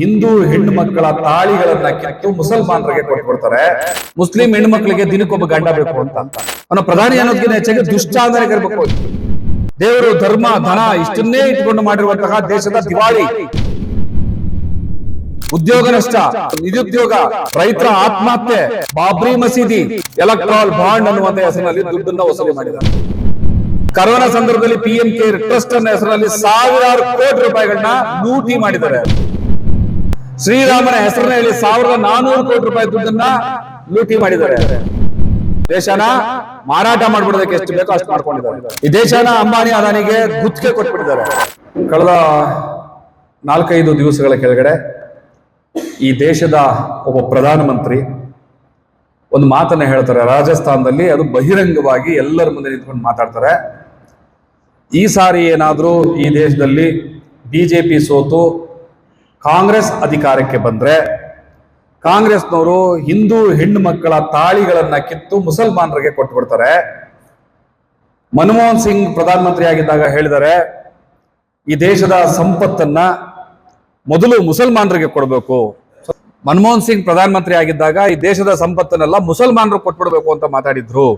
ಹಿಂದೂ ಹೆಣ್ಣು ಮಕ್ಕಳ ತಾಳಿಗಳನ್ನ ಕಿತ್ತು ಮುಸಲ್ಮಾನರಿಗೆ ಕೊಟ್ಬಿಡ್ತಾರೆ. ಮುಸ್ಲಿಂ ಹೆಣ್ಣು ಮಕ್ಕಳಿಗೆ ದಿನಕ್ಕೊಬ್ಬ ಗಂಡ ಬೇಕು ಅಂತ. ಅವನ ಪ್ರಧಾನಿ ಅನ್ನೋದಕ್ಕಿಂತ ಹೆಚ್ಚಾಗಿ ದುಷ್ಟಾಂತರಿಗೆ ಇರಬೇಕು. ದೇವರು ಧರ್ಮ, ಧನ ಇಷ್ಟನ್ನೇ ಇಟ್ಕೊಂಡು ಮಾಡಿರುವಂತಹ ದೇಶದ ದಿವಾಳಿ. ಉದ್ಯೋಗ ನಷ್ಟ ನಿರುದ್ಯೋಗ, ರೈತರ ಆತ್ಮಹತ್ಯೆ, ಬಾಬ್ರಿ ಮಸೀದಿ, ಎಲೆಕ್ಟ್ರಾಲ್ ಬಾಂಡ್ ಅನ್ನುವಂತ ಹೆಸರಿನಲ್ಲಿ ದುಡ್ಡನ್ನ ವಸೂಲಿ ಮಾಡಿದ್ದಾರೆ. ಕರೋನಾ ಸಂದರ್ಭದಲ್ಲಿ ಪಿ ಎಂ ಕೇರ್ ಟ್ರಸ್ಟ್ ಅನ್ನ ಹೆಸರಿನಲ್ಲಿ ಸಾವಿರಾರು ಕೋಟಿ ರೂಪಾಯಿಗಳನ್ನ ಲೂಟಿ ಮಾಡಿದ್ದಾರೆ. ಶ್ರೀರಾಮನ ಹೆಸರನ್ನ ಹೇಳಿ ಸಾವಿರದ ನಾನೂರು ಕೋಟಿ ರೂಪಾಯಿ ದುಡ್ಡನ್ನ ಲೂಟಿ ಮಾಡಿದ್ದಾರೆ. ದೇಶನ ಮಾರಾಟ ಮಾಡ್ಬಿಡೋದಕ್ಕೆ ಎಷ್ಟು ಬೇಕೋ ಅಷ್ಟು ಮಾಡ್ಕೊಂಡಿದ್ದಾರೆ. ಈ ದೇಶನ ಅಂಬಾನಿ ಅದಾನಿಗೆ ಗುತ್ತಿಗೆ ಕೊಟ್ಬಿಟ್ಟಿದ್ದಾರೆ. ಕಳೆದ ನಾಲ್ಕೈದು ದಿವಸಗಳ ಕೆಳಗಡೆ ಈ ದೇಶದ ಒಬ್ಬ ಪ್ರಧಾನಮಂತ್ರಿ ಒಂದು ಮಾತನ್ನ ಹೇಳ್ತಾರೆ. ರಾಜಸ್ಥಾನದಲ್ಲಿ ಅದು ಬಹಿರಂಗವಾಗಿ ಎಲ್ಲರ ಮುಂದೆ ನಿಂತ್ಕೊಂಡು ಮಾತಾಡ್ತಾರೆ. ಈ ಸಾರಿ ಏನಾದರೂ ಈ ದೇಶದಲ್ಲಿ ಬಿಜೆಪಿ ಸೋತು ಕಾಂಗ್ರೆಸ್ ಅಧಿಕಾರಕ್ಕೆ ಬಂದ್ರೆ ಕಾಂಗ್ರೆಸ್ನವರು ಹಿಂದೂ ಹೆಣ್ಣು ಮಕ್ಕಳ ತಾಳಿಗಳನ್ನ ಕಿತ್ತು ಮುಸಲ್ಮಾನರಿಗೆ ಕೊಟ್ಬಿಡ್ತಾರೆ. ಮನಮೋಹನ್ ಸಿಂಗ್ ಪ್ರಧಾನಮಂತ್ರಿ ಆಗಿದ್ದಾಗ ಹೇಳಿದರೆ, ಈ ದೇಶದ ಸಂಪತ್ತನ್ನ ಮೊದಲು ಮುಸಲ್ಮಾನರಿಗೆ ಕೊಡಬೇಕು. ಮನಮೋಹನ್ ಸಿಂಗ್ ಪ್ರಧಾನಮಂತ್ರಿ ಆಗಿದ್ದಾಗ ಈ ದೇಶದ ಸಂಪತ್ತನ್ನೆಲ್ಲ ಮುಸಲ್ಮಾನರು ಕೊಟ್ಬಿಡ್ಬೇಕು ಅಂತ ಮಾತಾಡಿದ್ರು.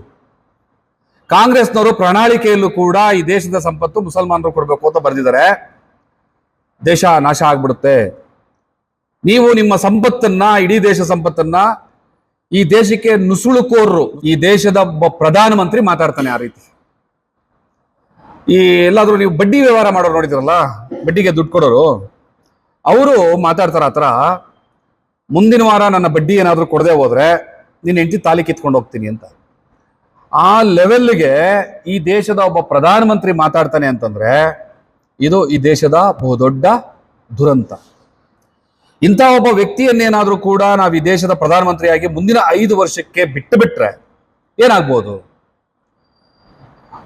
ಕಾಂಗ್ರೆಸ್ನವರು ಪ್ರಣಾಳಿಕೆಯಲ್ಲೂ ಕೂಡ ಈ ದೇಶದ ಸಂಪತ್ತು ಮುಸಲ್ಮಾನರು ಕೊಡಬೇಕು ಅಂತ ಬರೆದಿದ್ದಾರೆ. ದೇಶ ನಾಶ ಆಗ್ಬಿಡುತ್ತೆ. ನೀವು ನಿಮ್ಮ ಸಂಪತ್ತನ್ನ, ಇಡೀ ದೇಶ ಸಂಪತ್ತನ್ನ ಈ ದೇಶಕ್ಕೆ ನುಸುಳುಕೋರ್ರು, ಈ ದೇಶದ ಒಬ್ಬ ಪ್ರಧಾನಮಂತ್ರಿ ಮಾತಾಡ್ತಾನೆ ಆ ರೀತಿ. ಈ ಎಲ್ಲಾದ್ರೂ ನೀವು ಬಡ್ಡಿ ವ್ಯವಹಾರ ಮಾಡೋರು ನೋಡಿದ್ರಲ್ಲ, ಬಡ್ಡಿಗೆ ದುಡ್ಡು ಕೊಡೋರು, ಅವರು ಮಾತಾಡ್ತಾರ ಆತರ ಮುಂದಿನ ವಾರ ನನ್ನ ಬಡ್ಡಿ ಏನಾದರೂ ಕೊಡದೆ ಹೋದ್ರೆ ನಿನ್ನ ಹೆಂಡತಿ ತಾಲಿ ಕಿತ್ಕೊಂಡು ಹೋಗ್ತೀನಿ ಅಂತ. ಆ ಲೆವೆಲ್ಗೆ ಈ ದೇಶದ ಒಬ್ಬ ಪ್ರಧಾನಮಂತ್ರಿ ಮಾತಾಡ್ತಾನೆ ಅಂತಂದ್ರೆ ಇದು ಈ ದೇಶದ ಬಹುದೊಡ್ಡ ದುರಂತ. ಇಂಥ ಒಬ್ಬ ವ್ಯಕ್ತಿಯನ್ನೇನಾದ್ರೂ ಕೂಡ ನಾವು ಈ ದೇಶದ ಪ್ರಧಾನಮಂತ್ರಿಯಾಗಿ ಮುಂದಿನ ಐದು ವರ್ಷಕ್ಕೆ ಬಿಟ್ಟು ಬಿಟ್ರೆ ಏನಾಗ್ಬೋದು?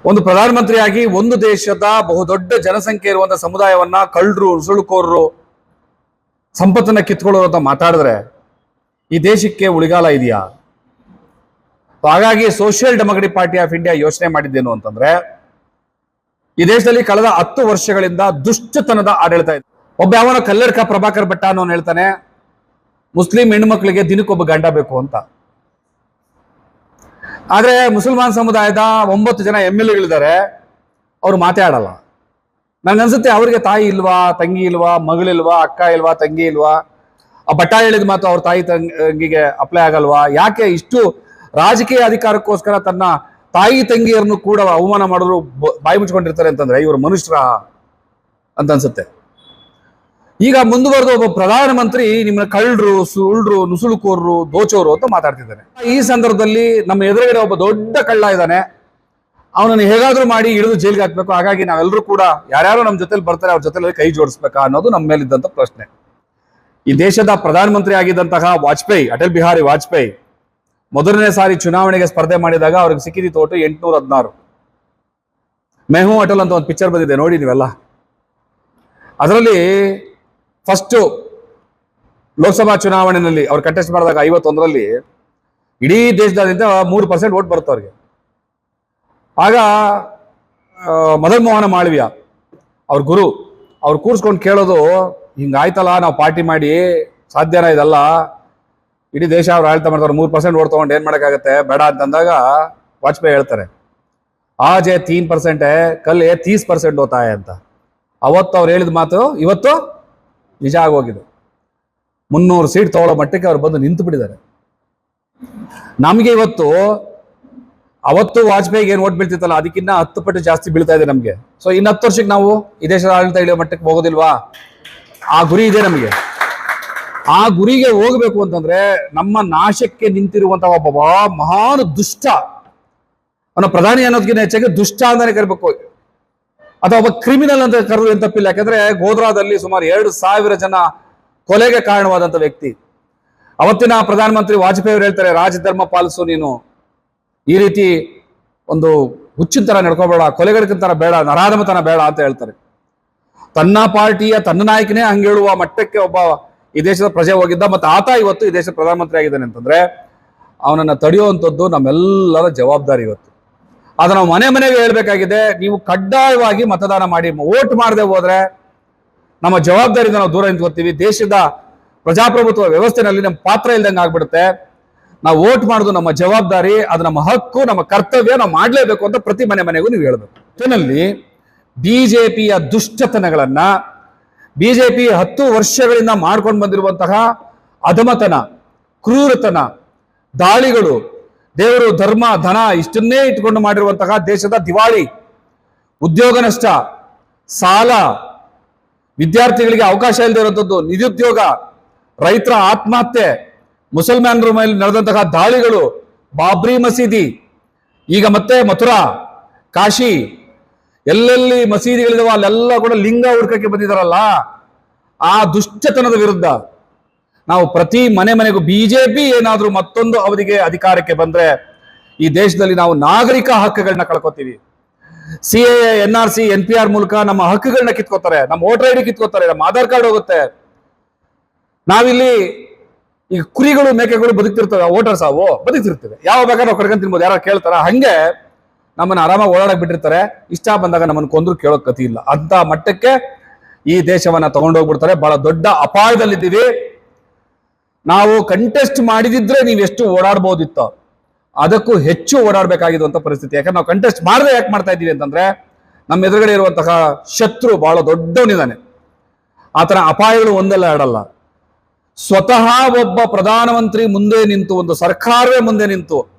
ಒಂದು ಪ್ರಧಾನಮಂತ್ರಿಯಾಗಿ ಒಂದು ದೇಶದ ಬಹುದೊಡ್ಡ ಜನಸಂಖ್ಯೆ ಇರುವಂತಹ ಸಮುದಾಯವನ್ನ ಕಳ್ಳರು ಉಸುಳುಕೋರರು ಸಂಪತ್ತನ್ನ ಕಿತ್ಕೊಳ್ಳೋರು ಅಂತ ಮಾತಾಡಿದ್ರೆ ಈ ದೇಶಕ್ಕೆ ಉಳಿಗಾಲ ಇದೆಯಾ? ಹಾಗಾಗಿ social democratic party of India ಯೋಚನೆ ಮಾಡಿದ್ದೇನು ಅಂತಂದ್ರೆ ಈ ದೇಶದಲ್ಲಿ ಕಳೆದ ಹತ್ತು ವರ್ಷಗಳಿಂದ ದುಷ್ಟತನದ ಆಡಳಿತ ಇದೆ. ಒಬ್ಬ ಯಾವನ ಕಲ್ಲಡ್ಕ ಪ್ರಭಾಕರ್ ಭಟ್ಟ ಅನ್ನೋನು ಹೇಳ್ತಾನೆ, ಮುಸ್ಲಿಂ ಹೆಣ್ಮಕ್ಳಿಗೆ ದಿನಕ್ಕೊಬ್ಬ ಗಂಡ ಬೇಕು ಅಂತ. ಆದ್ರೆ ಮುಸಲ್ಮಾನ್ ಸಮುದಾಯದ ಒಂಬತ್ತು ಜನ ಎಂ ಎಲ್ ಎಗಳಿದ್ದಾರೆ, ಅವ್ರು ಮಾತಾಡಲ್ಲ ನನ್ಗನ್ಸುತ್ತೆ ಅವ್ರಿಗೆ ತಾಯಿ ಇಲ್ವಾ, ತಂಗಿ ಇಲ್ವಾ ಮಗಳಿಲ್ವಾ ಅಕ್ಕ ಇಲ್ವಾ, ತಂಗಿ ಇಲ್ವಾ? ಆ ಬಟ್ಟ ಹೇಳಿದ ಮಾತು ಅವ್ರ ತಾಯಿ ತಂಗಿಗೆ ಅಪ್ಲೈ ಆಗಲ್ವಾ? ಯಾಕೆ ಇಷ್ಟು ರಾಜಕೀಯ ಅಧಿಕಾರಕ್ಕೋಸ್ಕರ ತನ್ನ ತಾಯಿ ತಂಗಿಯರನ್ನು ಕೂಡ ಅವಮಾನ ಮಾಡಿದ್ರು ಬಾಯಿ ಮುಚ್ಕೊಂಡಿರ್ತಾರೆ ಅಂತಂದ್ರೆ ಇವರು ಮನುಷ್ಯರ ಅಂತ ಅನ್ಸುತ್ತೆ. ಈಗ ಮುಂದುವರೆದು ಒಬ್ಬ ಪ್ರಧಾನಮಂತ್ರಿ ನಿಮ್ಮ ಕಳ್ಳರು, ಸುಳ್ರು, ನುಸುಳುಕೋರ್ರು, ದೋಚೋರು ಅಂತ ಮಾತಾಡ್ತಿದ್ದಾರೆ. ಈ ಸಂದರ್ಭದಲ್ಲಿ ನಮ್ಮ ಎದುರುಗಡೆ ಒಬ್ಬ ದೊಡ್ಡ ಕಳ್ಳ ಇದ್ದಾನೆ. ಅವನನ್ನು ಹೇಗಾದ್ರೂ ಮಾಡಿ ಹಿಡಿದು ಜೈಲಿಗೆ ಹಾಕ್ಬೇಕು. ಹಾಗಾಗಿ ನಾವೆಲ್ಲರೂ ಕೂಡ ಯಾರ್ಯಾರು ನಮ್ಮ ಜೊತೆಲಿ ಬರ್ತಾರೆ, ಅವ್ರ ಜೊತೆಲಿ ಕೈ ಜೋಡಿಸ್ಬೇಕಾ ಅನ್ನೋದು ನಮ್ಮ ಮೇಲಿದ್ದಂತ ಪ್ರಶ್ನೆ. ಈ ದೇಶದ ಪ್ರಧಾನಮಂತ್ರಿ ಆಗಿದ್ದಂತಹ ವಾಜಪೇಯಿ, ಅಟಲ್ ಬಿಹಾರಿ ವಾಜಪೇಯಿ ಮೊದಲನೇ ಸಾರಿ ಚುನಾವಣೆಗೆ ಸ್ಪರ್ಧೆ ಮಾಡಿದಾಗ ಅವ್ರಿಗೆ ಸಿಕ್ಕಿದ್ದು ತೋಟು ಎಂಟುನೂರ ಹದಿನಾರು. ಮೆಹು ಅಟಲ್ ಅಂತ ಒಂದು ಪಿಕ್ಚರ್ ಬಂದಿದೆ ನೋಡಿ ನೀವೆಲ್ಲ ಅದರಲ್ಲಿ ಫಸ್ಟ್ ಲೋಕಸಭಾ ಚುನಾವಣೆಯಲ್ಲಿ ಅವ್ರು ಕಂಟೆಸ್ಟ್ ಮಾಡಿದಾಗ ಐವತ್ತೊಂದರಲ್ಲಿ ಇಡೀ ದೇಶದಾದ್ಯಂತ ಮೂರು ಪರ್ಸೆಂಟ್ ಓಟ್ ಬರುತ್ತೆ ಅವ್ರಿಗೆ. ಆಗ ಮದನ್ ಮೋಹನ ಮಾಳವ್ಯ ಅವ್ರ ಗುರು, ಅವ್ರು ಕೂರ್ಸ್ಕೊಂಡು ಕೇಳೋದು, ಹಿಂಗಾಯ್ತಲ್ಲ, ನಾವು ಪಾರ್ಟಿ ಮಾಡಿ, ಸಾಧ್ಯನ ಇದಲ್ಲ? ಇಡೀ ದೇಶ ಅವ್ರು ಆಳ್ತಾ ಮಾಡ್ತಾರೆ ಮೂರು ಪರ್ಸೆಂಟ್ ಓಟ್ ತಗೊಂಡು ಏನ್ ಮಾಡೋಕ್ಕಾಗತ್ತೆ? ಬೇಡ ಅಂತಂದಾಗ ವಾಜಪೇಯಿ ಹೇಳ್ತಾರೆ. ಆಜ್ ತೀನ್ ಪರ್ಸೆಂಟ್ ಕಲ್ ತೀಸ್ ಪರ್ಸೆಂಟ್ ಓತಾಯ ಅಂತ. ಅವತ್ತು ಅವ್ರು ಹೇಳಿದ ಮಾತು ಇವತ್ತು ನಿಜ ಆಗೋಗಿದೆ ಮುನ್ನೂರು ಸೀಟ್ ತಗೊಳ್ಳೋ ಮಟ್ಟಕ್ಕೆ ಅವ್ರು ಬಂದು ನಿಂತು ಬಿಟ್ಟಿದ್ದಾರೆ. ನಮಗೆ ಇವತ್ತು, ಅವತ್ತು ವಾಜಪೇಯಿಗೆ ಏನು ಓಟ್ ಬೀಳ್ತಿತ್ತಲ್ಲ ಅದಕ್ಕಿಂತ ಹತ್ತು ಪಟ್ಟು ಜಾಸ್ತಿ ಬೀಳ್ತಾ ಇದೆ ನಮಗೆ. ಸೊ ಇನ್ನು ಹತ್ತು ವರ್ಷಕ್ಕೆ ನಾವು ಈ ದೇಶದ ಆಡಳಿತ ಇಳಿಯೋ ಮಟ್ಟಕ್ಕೆ ಹೋಗೋದಿಲ್ವಾ? ಆ ಗುರಿ ಇದೆ ನಮಗೆ. ಆ ಗುರಿಗೆ ಹೋಗಬೇಕು ಅಂತಂದ್ರೆ ನಮ್ಮ ನಾಶಕ್ಕೆ ನಿಂತಿರುವಂತಹ ಒಬ್ಬ ಮಹಾನ್ ದುಷ್ಟ. ಅವನ ಪ್ರಧಾನಿ ಅನ್ನೋದಕ್ಕಿಂತ ಹೆಚ್ಚಾಗಿ ದುಷ್ಟ ಅಂತಾನೆ ಕರಿಬೇಕು. ಅಥವಾ ಒಬ್ಬ ಕ್ರಿಮಿನಲ್ ಅಂತ ಕರೆದು ಏನ್ ತಪ್ಪಿಲ್ಲ. ಯಾಕಂದ್ರೆ ಗೋಧ್ರಾದಲ್ಲಿ ಸುಮಾರು ಎರಡು ಸಾವಿರ ಜನ ಕೊಲೆಗೆ ಕಾರಣವಾದಂತ ವ್ಯಕ್ತಿ. ಅವತ್ತಿನ ಪ್ರಧಾನಮಂತ್ರಿ ವಾಜಪೇಯಿ ಅವರು ಹೇಳ್ತಾರೆ ರಾಜಧರ್ಮ ಪಾಲಿಸು ನೀನು. ಈ ರೀತಿ ಒಂದು ಹುಚ್ಚಿನ ತರ ನಡ್ಕೋಬೇಡ ಕೊಲೆಗಡಕಿನ ತರ ಬೇಡ ನರಾಧಮತನ ಬೇಡ ಅಂತ ಹೇಳ್ತಾರೆ. ತನ್ನ ಪಾರ್ಟಿಯ ತನ್ನ ನಾಯಕನೇ ಹಂಗೇಳುವ ಮಟ್ಟಕ್ಕೆ ಒಬ್ಬ ಈ ದೇಶದ ಪ್ರಜೆ ಹೋಗಿದ್ದ ಮತ್ತೆ ಆತ ಇವತ್ತು ಈ ದೇಶದ ಪ್ರಧಾನಮಂತ್ರಿ ಆಗಿದ್ದಾನೆ ಅಂತಂದ್ರೆ ಅವನನ್ನ ತಡೆಯುವಂಥದ್ದು ನಮ್ಮೆಲ್ಲರ ಜವಾಬ್ದಾರಿ ಇವತ್ತು. ಅದು ನಾವು ಮನೆ ಮನೆಗೆ ಹೇಳ್ಬೇಕಾಗಿದೆ, ನೀವು ಕಡ್ಡಾಯವಾಗಿ ಮತದಾನ ಮಾಡಿ, ವೋಟ್ ಮಾಡದೆ ಹೋದ್ರೆ ನಮ್ಮ ಜವಾಬ್ದಾರಿಯಿಂದ ನಾವು ದೂರ ನಿಂತ್ಕೋತೀವಿ. ದೇಶದ ಪ್ರಜಾಪ್ರಭುತ್ವ ವ್ಯವಸ್ಥೆನಲ್ಲಿ ನಮ್ಮ ಪಾತ್ರ ಇಲ್ದಂಗೆ ಆಗ್ಬಿಡುತ್ತೆ. ನಾವು ವೋಟ್ ಮಾಡೋದು ನಮ್ಮ ಜವಾಬ್ದಾರಿ, ಅದು ನಮ್ಮ ಹಕ್ಕು, ನಮ್ಮ ಕರ್ತವ್ಯ, ನಾವು ಮಾಡಲೇಬೇಕು ಅಂತ ಪ್ರತಿ ಮನೆ ಮನೆಗೂ ನೀವು ಹೇಳ್ಬೇಕು. ಜೊತೆಯಲ್ಲಿ ಬಿಜೆಪಿಯ ದುಷ್ಟತನಗಳನ್ನ ಬಿಜೆಪಿ ಹತ್ತು ವರ್ಷಗಳಿಂದ ಮಾಡ್ಕೊಂಡು ಬಂದಿರುವಂತಹ ಅಧಮತನ, ಕ್ರೂರತನ, ದಾಳಿಗಳು, ದೇವರು ಧರ್ಮ, ಧನ ಇಷ್ಟನ್ನೇ ಇಟ್ಕೊಂಡು ಮಾಡಿರುವಂತಹ ದೇಶದ ದಿವಾಳಿ, ಉದ್ಯೋಗ ನಷ್ಟ, ಸಾಲ, ವಿದ್ಯಾರ್ಥಿಗಳಿಗೆ ಅವಕಾಶ ಇಲ್ಲದೆ ಇರುವಂಥದ್ದು ನಿರುದ್ಯೋಗ, ರೈತರ ಆತ್ಮಹತ್ಯೆ, ಮುಸಲ್ಮಾನರ ಮೇಲೆ ನಡೆದಂತಹ ದಾಳಿಗಳು, ಬಾಬ್ರಿ ಮಸೀದಿ, ಈಗ ಮತ್ತೆ ಮಥುರಾ, ಕಾಶಿ ಎಲ್ಲೆಲ್ಲಿ ಮಸೀದಿಗಳಿದಾವ ಅಲ್ಲೆಲ್ಲ ಕೂಡ ಲಿಂಗ ಹುಡ್ಕಕ್ಕೆ ಬಂದಿದಾರಲ್ಲ, ಆ ದುಷ್ಟತನದ ವಿರುದ್ಧ ನಾವು ಪ್ರತಿ ಮನೆ ಮನೆಗೂ ಬಿಜೆಪಿ ಏನಾದ್ರೂ ಮತ್ತೊಂದು ಅವಧಿಗೆ ಅಧಿಕಾರಕ್ಕೆ ಬಂದ್ರೆ ಈ ದೇಶದಲ್ಲಿ ನಾವು ನಾಗರಿಕ ಹಕ್ಕುಗಳನ್ನ ಕಳ್ಕೊತೀವಿ. C A N R C, N P R ಮೂಲಕ ನಮ್ಮ ಹಕ್ಕುಗಳನ್ನ ಕಿತ್ಕೋತಾರೆ, ನಮ್ಮ ವೋಟರ್ ಡಿ ಕಿತ್ಕೋತಾರೆ, ನಮ್ಮ ಆಧಾರ್ ಕಾರ್ಡ್ ಹೋಗುತ್ತೆ. ನಾವಿಲ್ಲಿ ಈ ಕುರಿಗಳು, ಮೇಕೆಗಳು ಬದುಕ್ತಿರ್ತವೆ ವೋಟರ್ಸ್ ಅವು ಬದುಕ್ತಿರ್ತವೆ. ಯಾವ ಬೇಕಾದ್ರೆ ನಾವು ಕಡ್ಕೊಂಡ್ ತಿನ್ಬೋದು ಯಾರು ಕೇಳ್ತಾರ? ಹಂಗೆ ನಮ್ಮನ್ನ ಆರಾಮಾಗಿ ಓಡಾಡಕ್ ಬಿಟ್ಟಿರ್ತಾರೆ. ಇಷ್ಟ ಬಂದಾಗ ನಮ್ಮನ್ನು ಕೊಂದ್ರು ಕೇಳೋ ಕತಿ ಇಲ್ಲ. ಅಂತ ಮಟ್ಟಕ್ಕೆ ಈ ದೇಶವನ್ನ ತಗೊಂಡೋಗ್ಬಿಡ್ತಾರೆ ಬಹಳ ದೊಡ್ಡ ಅಪಾಯದಲ್ಲಿದ್ದೀವಿ. ನಾವು ಕಂಟೆಸ್ಟ್ ಮಾಡಿದಿದ್ರೆ ನೀವು ಎಷ್ಟು ಓಡಾಡ್ಬೋದಿತ್ತು? ಅದಕ್ಕೂ ಹೆಚ್ಚು ಓಡಾಡ್ಬೇಕಾಗಿರುವಂತ ಪರಿಸ್ಥಿತಿ. ಯಾಕಂದ್ರೆ ನಾವು ಕಂಟೆಸ್ಟ್ ಮಾಡದೆ ಯಾಕೆ ಮಾಡ್ತಾ ಇದ್ದೀವಿ ಅಂತಂದ್ರೆ, ನಮ್ಮ ಎದುರುಗಡೆ ಇರುವಂತಹ ಶತ್ರು ಬಹಳ ದೊಡ್ಡವನಿದ್ದಾನೆ. ಆತನ ಅಪಾಯಗಳು ಒಂದಲ್ಲ ಎರಡಲ್ಲ. ಸ್ವತಃ ಒಬ್ಬ ಪ್ರಧಾನಮಂತ್ರಿ ಮುಂದೆ ನಿಂತು, ಒಂದು ಸರ್ಕಾರವೇ ಮುಂದೆ ನಿಂತು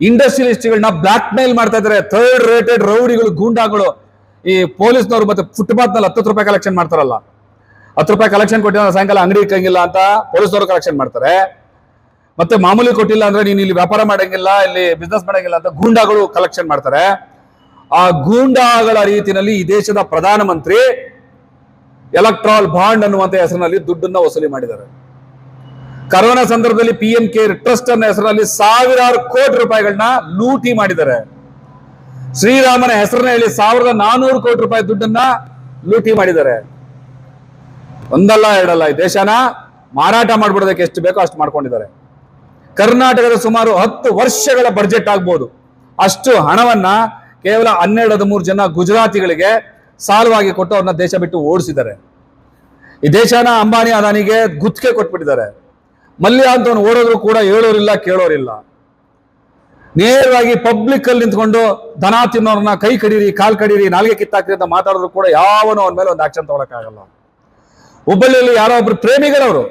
ಇಂಡಸ್ಟ್ರಿಯಲಿಸ್ಟ್ಗಳನ್ನ ಬ್ಲಾಕ್ ಮೇಲ್ ಮಾಡ್ತಾ ಇದ್ದಾರೆ. ಥರ್ಡ್ ರೇಟೆಡ್ ರೌಡಿಗಳು, ಗೂಂಡಾಗಳು. ಈ ಪೊಲೀಸ್ನವರು ಮತ್ತೆ ಫುಟ್ಪಾತ್ನಲ್ಲಿ ಹತ್ತು ರೂಪಾಯಿ ಕಲೆಕ್ಷನ್ ಮಾಡ್ತಾರಲ್ಲ. ಹತ್ತು ರೂಪಾಯಿ ಕಲೆಕ್ಷನ್ ಕೊಟ್ಟಿಲ್ಲ ಸಾಯಂಕಾಲ ಅಂಗಡಿ ಇಕ್ಕಂಗಿಲ್ಲ ಅಂತ ಪೊಲೀಸ್ನವರು ಕಲೆಕ್ಷನ್ ಮಾಡ್ತಾರೆ. ಮತ್ತೆ ಮಾಮೂಲಿ ಕೊಟ್ಟಿಲ್ಲ ಅಂದ್ರೆ ನೀನು ಇಲ್ಲಿ ವ್ಯಾಪಾರ ಮಾಡಂಗಿಲ್ಲ, ಇಲ್ಲಿ ಬಿಸ್ನೆಸ್ ಮಾಡಂಗಿಲ್ಲ ಅಂತ ಗೂಂಡಾಗಳು ಕಲೆಕ್ಷನ್ ಮಾಡ್ತಾರೆ. ಆ ಗೂಂಡಾಗಳ ರೀತಿಯಲ್ಲಿ ಈ ದೇಶದ ಪ್ರಧಾನಮಂತ್ರಿ ಎಲೆಕ್ಟ್ರಾಲ್ ಬಾಂಡ್ ಅನ್ನುವಂತ ಹೆಸರಿನಲ್ಲಿ ದುಡ್ಡನ್ನ ವಸೂಲಿ ಮಾಡಿದ್ದಾರೆ. ಕರೋನಾ ಸಂದರ್ಭದಲ್ಲಿ ಪಿ ಎಂ ಕೇರ್ ಟ್ರಸ್ಟ್ ಅನ್ನ ಹೆಸರಲ್ಲಿ ಸಾವಿರಾರು ಕೋಟಿ ರೂಪಾಯಿಗಳನ್ನ ಲೂಟಿ ಮಾಡಿದ್ದಾರೆ. ಶ್ರೀರಾಮನ ಹೆಸರನ್ನ ಹೇಳಿ ಸಾವಿರದ ನಾನೂರು ಕೋಟಿ ರೂಪಾಯಿ ದುಡ್ಡನ್ನ ಲೂಟಿ ಮಾಡಿದ್ದಾರೆ. ಒಂದಲ್ಲ ಎರಡಲ್ಲ ಈ ದೇಶನ ಮಾರಾಟ ಮಾಡ್ಬಿಡೋದಕ್ಕೆ ಎಷ್ಟು ಬೇಕೋ ಅಷ್ಟು ಮಾಡ್ಕೊಂಡಿದ್ದಾರೆ. ಕರ್ನಾಟಕದ ಸುಮಾರು ಹತ್ತು ವರ್ಷಗಳ ಬಜೆಟ್ ಆಗ್ಬೋದು. ಅಷ್ಟು ಹಣವನ್ನ ಕೇವಲ ಹನ್ನೆರಡು ಹದಿಮೂರು ಜನ ಗುಜರಾತಿಗಳಿಗೆ ಸಾಲವಾಗಿ ಕೊಟ್ಟು ಅವ್ರನ್ನ ದೇಶ ಬಿಟ್ಟು ಓಡಿಸಿದ್ದಾರೆ. ಈ ದೇಶನ ಅಂಬಾನಿ ಅದಾನಿಗೆ ಗುತ್ತಿಗೆ ಕೊಟ್ಬಿಟ್ಟಿದ್ದಾರೆ. ಮಲ್ಯ ಅಂತವನು ಓಡೋದ್ರು ಕೂಡ ಹೇಳೋರಿಲ್ಲ, ಕೇಳೋರಿಲ್ಲ. ನೇರವಾಗಿ ಪಬ್ಲಿಕ್ ಅಲ್ಲಿ ನಿಂತ್ಕೊಂಡು ದನ ತಿನ್ನೋರ್ನ ಕೈ ಕಡೀರಿ, ಕಾಲ್ ಕಡೀರಿ, ನಾಲ್ಗೆ ಕಿತ್ತಾಕ್ರಿ ಅಂತ ಮಾತಾಡಿದ್ರು ಕೂಡ ಯಾವನು ಅವನ ಮೇಲೆ ಒಂದು ಆಕ್ಷನ್ ತಗೊಳಕ್ಕಾಗಲ್ಲ. ಹುಬ್ಬಳ್ಳಿಯಲ್ಲಿ ಯಾರೋ ಒಬ್ರು ಪ್ರೇಮಿಗಳವರು.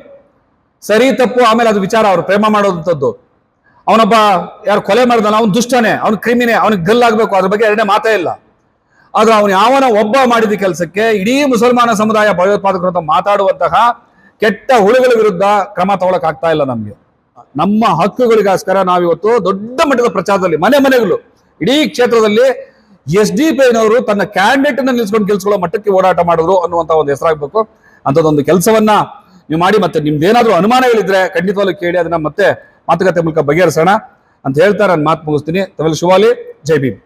ಸರಿ, ತಪ್ಪು, ಆಮೇಲೆ ಅದು ವಿಚಾರ ಅವರು ಪ್ರೇಮ ಮಾಡೋದಂಥದ್ದು. ಅವನೊಬ್ಬ ಯಾರು ಕೊಲೆ ಮಾಡಿದಾನ, ಅವನು ದುಷ್ಟನೇ, ಅವನು ಕ್ರಿಮಿನೇ, ಅವ್ನಿಗೆ ಗಲ್ಲಾಗಬೇಕು ಅದ್ರ ಬಗ್ಗೆ ಎರಡನೇ ಮಾತೇ ಇಲ್ಲ. ಆದ್ರೆ ಅವನು ಯಾವನ ಒಬ್ಬ ಮಾಡಿದ ಕೆಲಸಕ್ಕೆ ಇಡೀ ಮುಸಲ್ಮಾನ ಸಮುದಾಯ ಭಯೋತ್ಪಾದಕರು ಅಂತ ಮಾತಾಡುವಂತಹ ಕೆಟ್ಟ ಹುಳುಗಳ ವಿರುದ್ಧ ಕ್ರಮ ತಗೊಳಕ್ ಆಗ್ತಾ ಇಲ್ಲ ನಮ್ಗೆ. ನಮ್ಮ ಹಕ್ಕುಗಳಿಗೋಸ್ಕರ ನಾವಿವತ್ತು ದೊಡ್ಡ ಮಟ್ಟದ ಪ್ರಚಾರದಲ್ಲಿ, ಮನೆ ಮನೆಗಳು, ಇಡೀ ಕ್ಷೇತ್ರದಲ್ಲಿ ಎಸ್ ಡಿ ಪಿ ನವರು ತನ್ನ ಕ್ಯಾಂಡಿಡೇಟ್ ಅನ್ನ ನಿಲ್ಸ್ಕೊಂಡು ಗೆಲ್ಸ್ಕೊಳ್ಳೋ ಮಟ್ಟಕ್ಕೆ ಓಡಾಟ ಮಾಡಿದ್ರು ಅನ್ನುವಂತ ಒಂದು ಹೆಸರಾಗಬೇಕು. ಅಂತದೊಂದು ಕೆಲಸವನ್ನ ನೀವು ಮಾಡಿ ಮತ್ತೆ ನಿಮ್ದೇನಾದ್ರೂ ಅನುಮಾನಗಳಿದ್ರೆ ಖಂಡಿತವಾಗ್ಲೂ ಕೇಳಿ ಅದನ್ನ ಮತ್ತೆ ಮಾತುಕತೆ ಮೂಲಕ ಬಗೆಹರಿಸೋಣ. ಅಂತ ಹೇಳ್ತಾರೆ ನಾನು ಮಾತು ಮುಗಿಸ್ತೀನಿ. ತಮಿಳು ಶಿವಾಲಿ ಜೈ ಭೀಮ್.